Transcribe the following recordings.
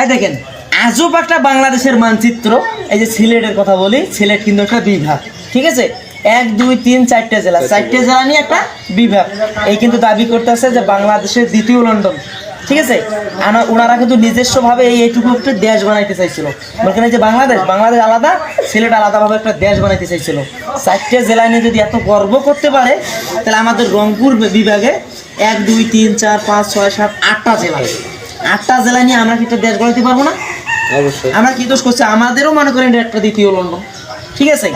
এই দেখেন আজব একটা বাংলাদেশের মানচিত্র। এই যে সিলেটের কথা বলি সিলেট কিন্তু একটা বিভাগ ঠিক আছে? এক দুই তিন চারটে জেলা চারটে জেলা নিয়ে একটা বিভাগ। এই কিন্তু দাবি করতেছে যে বাংলাদেশের দ্বিতীয় লন্ডন ঠিক আছে? ওনারা কিন্তু নিজস্বভাবে এই এইটুকু একটা দেশ বানাইতে চাইছিল। বলছেন যে বাংলাদেশ বাংলাদেশ আলাদা সিলেট আলাদাভাবে একটা দেশ বানাইতে চাইছিল। চারটে জেলা নিয়ে যদি এত গর্ব করতে পারে তাহলে আমাদের রংপুর বিভাগে এক দুই তিন চার পাঁচ ছয় সাত আটটা জেলা। আটটা জেলা নিয়ে আমরা কি একটা দেশ গড়াইতে পারব না। অবশ্যই। আমরা কি দোষ করছি? আমাদেরও মনে করেন একটা দ্বিতীয় লন্ডন। ঠিক আছে?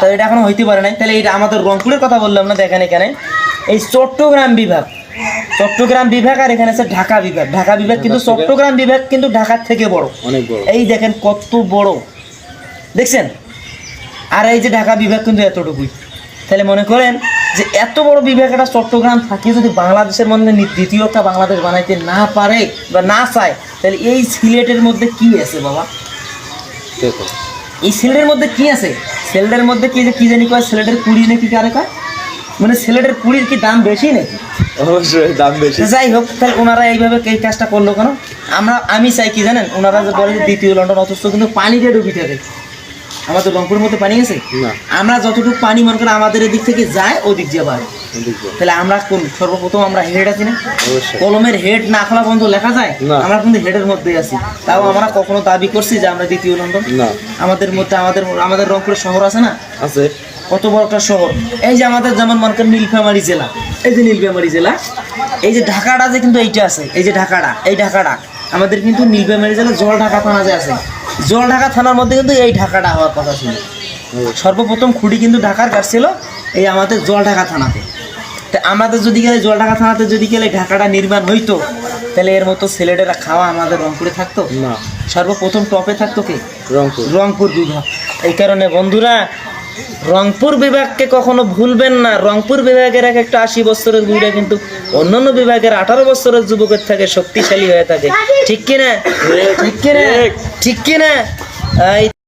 তো এটা এখনও হইতে পারে নাই। তাহলে এটা আমাদের রংপুরের কথা বললাম না দেখেন এখানে। এই চট্টগ্রাম বিভাগ। চট্টগ্রাম বিভাগ আর এখানে আছে ঢাকা বিভাগ। ঢাকা বিভাগ কিন্তু চট্টগ্রাম বিভাগ কিন্তু ঢাকার থেকে বড়। অনেক বড়। এই দেখেন কত বড়। দেখছেন? আর এই যে ঢাকা বিভাগ কিন্তু এতটুকুই। তাহলে মনে করেন যে এত বড় বিভাগ একটা চট্টগ্রাম থাকে যদি বাংলাদেশের মধ্যে দ্বিতীয়টা বাংলাদেশ বানাইতে না পারে বা না চায় তাহলে এই সিলেটের মধ্যে কি আছে বাবা? দেখো এই সিলেটের মধ্যে কি আছে? সিলেটের মধ্যে কি যে কি জানি কয়? সিলেটের কুড়ি নাকি কারে কয়? মানে সিলেটের কুড়ির কি দাম বেশি নাকি? অবশ্যই দাম বেশি। যাই হোক তাহলে ওনারা এইভাবে এই কাজটা করল কেন? আমরা আমি চাই কি জানেন? ওনারা যে বলে দ্বিতীয় লন্ডন অথচ কিন্তু পানিতে ডুবি থাকে আমাদের রংপুরের মধ্যে পানি আছে? না। আমরা যতটুকু পানি মনে করেন আমাদের এদিক থেকে যায় ওদিক দিয়ে বাড়ে। তাহলে আমরা কোন সর্বপ্রথম আমরা হেড আছি না? কলমের হেড না খোলা বন্ধ লেখা যায়? আমরা কিন্তু হেডের মধ্যেই আছি। তাও আমরা কখনো দাবি করছি যে আমরা দ্বিতীয় লন্ডন? আমাদের মধ্যে আমাদের আমাদের রংপুরের শহর আছে না? আছে। কত বড় একটা শহর। এই যে আমাদের যেমন মনে করেন নীলফামারী জেলা। এই যে নীলফামারী জেলা এই যে ঢাকাটা যে কিন্তু এইটা আছে। এই যে ঢাকাটা এই ঢাকাটা। আমাদের কিন্তু নীলফামারী জেলা জল ঢাকা থানা যে আছে। জল ঢাকা থানার মধ্যে কিন্তু এই ঢাকাটা হওয়ার কথা ছিল। সর্বপ্রথম খুঁটি কিন্তু ঢাকার কাটছিল এই আমাদের জল ঢাকা থানাতে। তা আমাদের যদি গেলে জল ঢাকা থানাতে যদি গেলে ঢাকাটা নির্মাণ হইতো তাহলে এর মতো ছেলেটেরা খাওয়া আমাদের রংপুরে থাকতো? না। সর্বপ্রথম টপে থাকতো কে? রংপুর। রংপুর বিভাগ এই কারণে বন্ধুরা রংপুর বিভাগকে কখনো ভুলবেন না। রংপুর বিভাগের এক একটা আশি বছরের বুড়া কিন্তু অন্যান্য বিভাগের আঠারো বছরের যুবকের থাকে শক্তিশালী হয়ে থাকে। ঠিক কিনা? ঠিক কিনা? ঠিক। কিনা?